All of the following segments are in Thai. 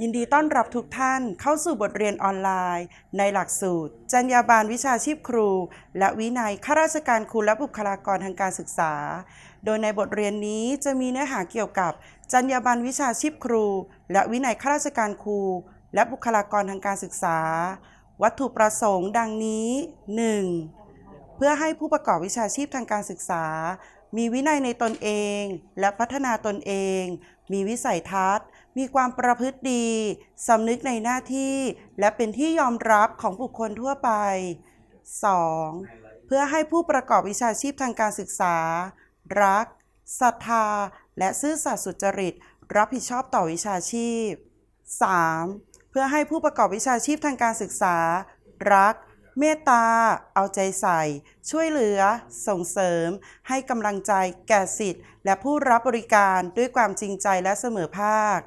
ยินดีต้อนรับทุกท่านเข้าสู่บทเรียนออนไลน์ ในหลักสูตร จรรยาบรรณวิชาชีพครู และวินัยข้าราชการครูและบุคลากรทางการศึกษา โดยในบทเรียนนี้จะมีเนื้อหาเกี่ยวกับ จรรยาบรรณวิชาชีพครู และวินัยข้าราชการครู และบุคลากรทางการศึกษา วัตถุประสงค์ดังนี้ 1. เพื่อให้ผู้ประกอบวิชาชีพทางการศึกษา มีวินัยในตนเอง และพัฒนาตนเอง มีวิสัยทัศน์ มีความประพฤติดี สำนึกในหน้าที่ และเป็นที่ยอมรับของบุคคลทั่วไป 2. เพื่อให้ผู้ประกอบวิชาชีพทางการศึกษา รักศรัทธา และซื่อสัตย์สุจริต รับผิดชอบต่อวิชาชีพ 3. เพื่อให้ผู้ประกอบวิชาชีพทางการศึกษา รัก เมตตา เอาใจใส่ ช่วยเหลือ ส่งเสริม ให้กำลังใจแก่สิทธิ์ และผู้รับบริการด้วยความจริงใจและเสมอภาค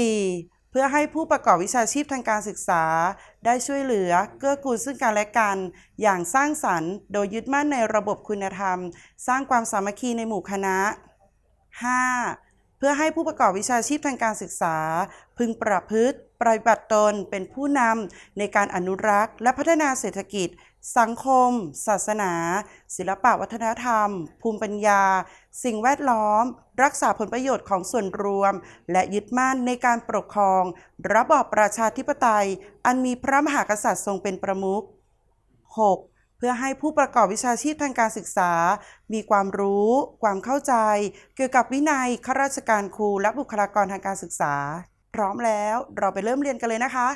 4. เพื่อให้ผู้ประกอบวิชาชีพทางการศึกษา ได้ช่วยเหลือ เกื้อกูลซึ่งกันและกัน อย่างสร้างสรรค์ โดยยึดมั่นในระบบคุณธรรม สร้างความสามัคคีในหมู่คณะ 5. เพื่อให้ผู้ประกอบวิชาชีพทางการศึกษา พึงประพฤติปฏิบัติตนเป็นผู้นำในการอนุรักษ์ และพัฒนาเศรษฐกิจ สังคม ศาสนา ศิลปวัฒนธรรม ภูมิปัญญา สิ่งแวดล้อม รักษาผลประโยชน์ของส่วนรวม และยึดมั่นในการปกครอง ระบอบประชาธิปไตย อันมีพระมหากษัตริย์ทรงเป็นประมุข 6. เพื่อให้ผู้ประกอบวิชาชีพทางการศึกษา มีความรู้ ความเข้าใจ เกี่ยวกับวินัยข้าราชการครูและบุคลากรทางการศึกษา พร้อมแล้วเราไปเริ่มเรียนกันเลยนะคะ